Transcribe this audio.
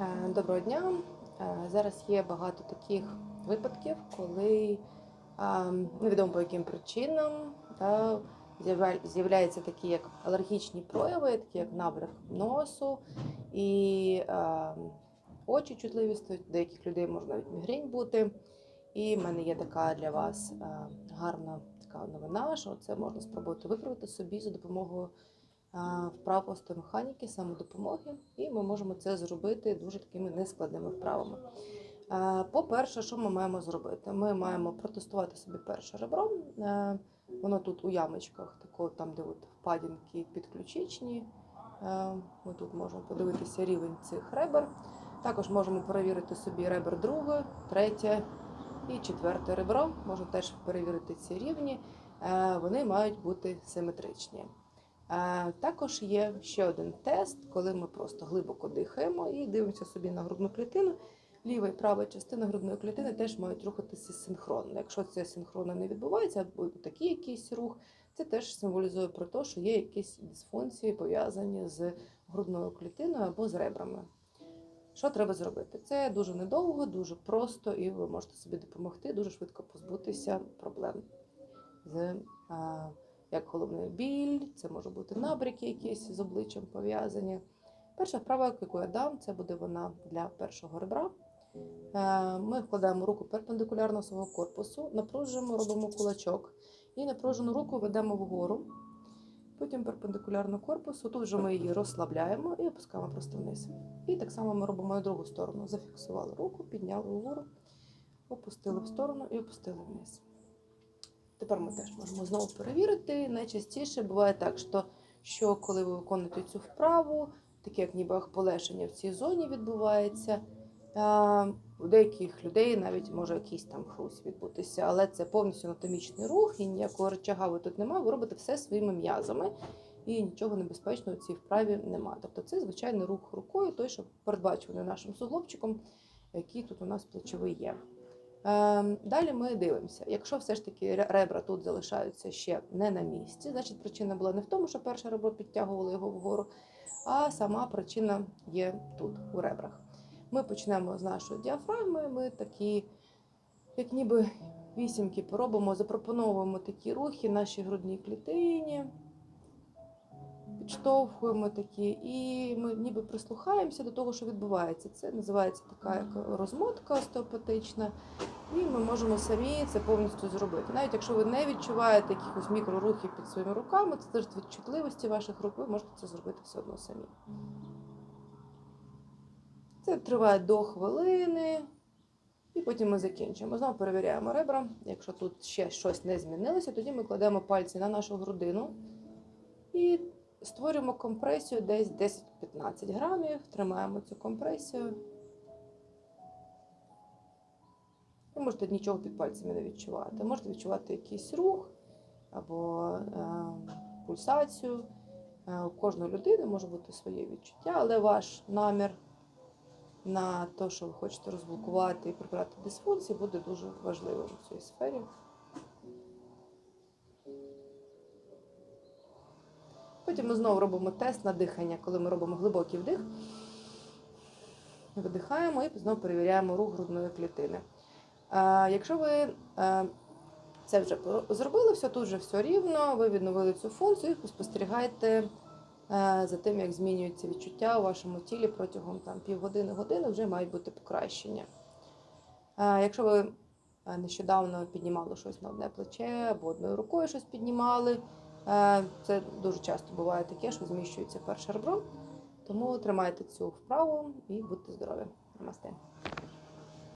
Е, Доброго дня. Е, Зараз є багато таких випадків, коли е, невідомо по яким причинам та, з'являються такі як алергічні прояви, такі як набряк носу і очі чутливі. Деяких людей може навіть мігрень бути. І в мене є така для вас гарна така новина, що це можна спробувати виправити собі за допомогою вправ остеомеханіки, самодопомоги, і ми можемо це зробити дуже такими нескладними вправами. По-перше, що ми маємо зробити? Ми маємо протестувати собі перше ребро. Воно тут у ямочках, тако, там, де от впадінки підключичні. Ми тут можемо подивитися рівень цих ребер. Також можемо перевірити собі ребер друге, третє і четверте ребро. Можна теж перевірити ці рівні. Вони мають бути симетричні. Також є ще один тест, коли ми просто глибоко дихаємо і дивимося собі на грудну клітину. Ліва і права частина грудної клітини теж мають рухатися синхронно. Якщо це синхронно не відбувається, або такий якийсь рух, це теж символізує про те, що є якісь дисфункції пов'язані з грудною клітиною або з ребрами. Що треба зробити? Це дуже недовго, дуже просто, і ви можете собі допомогти дуже швидко позбутися проблем з як головний біль, це може бути набряки якісь з обличчям пов'язані. Перша вправа, яку я дам, це буде вона для першого ребра. Е, Ми вкладаємо руку перпендикулярно свого корпусу, напружуємо, робимо кулачок і напружену руку ведемо вгору. Потім перпендикулярно корпусу. Тут вже ми її розслабляємо і опускаємо просто вниз. І так само ми робимо і другу сторону. Зафіксували руку, підняли вгору, опустили в сторону і опустили вниз. Тепер ми теж можемо знову перевірити. Найчастіше буває так, що, що коли ви виконуєте цю вправу, таке як ніби полегшення в цій зоні відбувається. У деяких людей навіть може якийсь там хруст відбутися, але це повністю анатомічний рух і ніякого рычага ви тут немає. Ви робите все своїми м'язами і нічого небезпечного в цій вправі немає. Тобто це звичайний рух рукою, той, що передбачений нашим суглобчиком, який тут у нас плечовий є. Е, Далі ми дивимося. Якщо все ж таки ребра тут залишаються ще не на місці, значить причина була не в тому, що перше ребро підтягувало його вгору, а сама причина є тут, у ребрах. Ми почнемо з нашої діафрагми. Ми такі, як ніби вісімки поробимо, запропоновуємо такі рухи нашій грудній клітині, підштовхуємо такі, і ми ніби прислухаємося до того, що відбувається. Це називається така як розмотка остеопатична, і ми можемо самі це повністю зробити. Навіть якщо ви не відчуваєте якихось мікрорухів під своїми руками, це залежить від чутливості ваших рук, ви можете це зробити все одно самі. Це триває до хвилини, і потім ми закінчуємо. Знову перевіряємо ребра. Якщо тут ще щось не змінилося, тоді ми кладемо пальці на нашу грудину і створюємо компресію десь 10-15 грамів. Тримаємо цю компресію. Ви можете нічого під пальцями не відчувати. Можете відчувати якийсь рух або е, пульсацію. Е, у кожної людини може бути своє відчуття, але ваш намір на те, що ви хочете розблокувати і прибрати дисфункції, буде дуже важливим в цій сфері. Потім ми знову робимо тест на дихання, коли ми робимо глибокий вдих. Видихаємо і знову перевіряємо рух грудної клітини. Е, Якщо ви е, це вже зробили, все тут вже все рівно, ви відновили цю функцію і спостерігаєте е, за тим, як змінюються відчуття у вашому тілі протягом там, півгодини-години, вже мають бути покращення. Якщо ви нещодавно піднімали щось на одне плече або одною рукою щось піднімали, це дуже часто буває таке, що зміщується перше ребро. Тому тримайте цю вправу і будьте здорові. Намасте.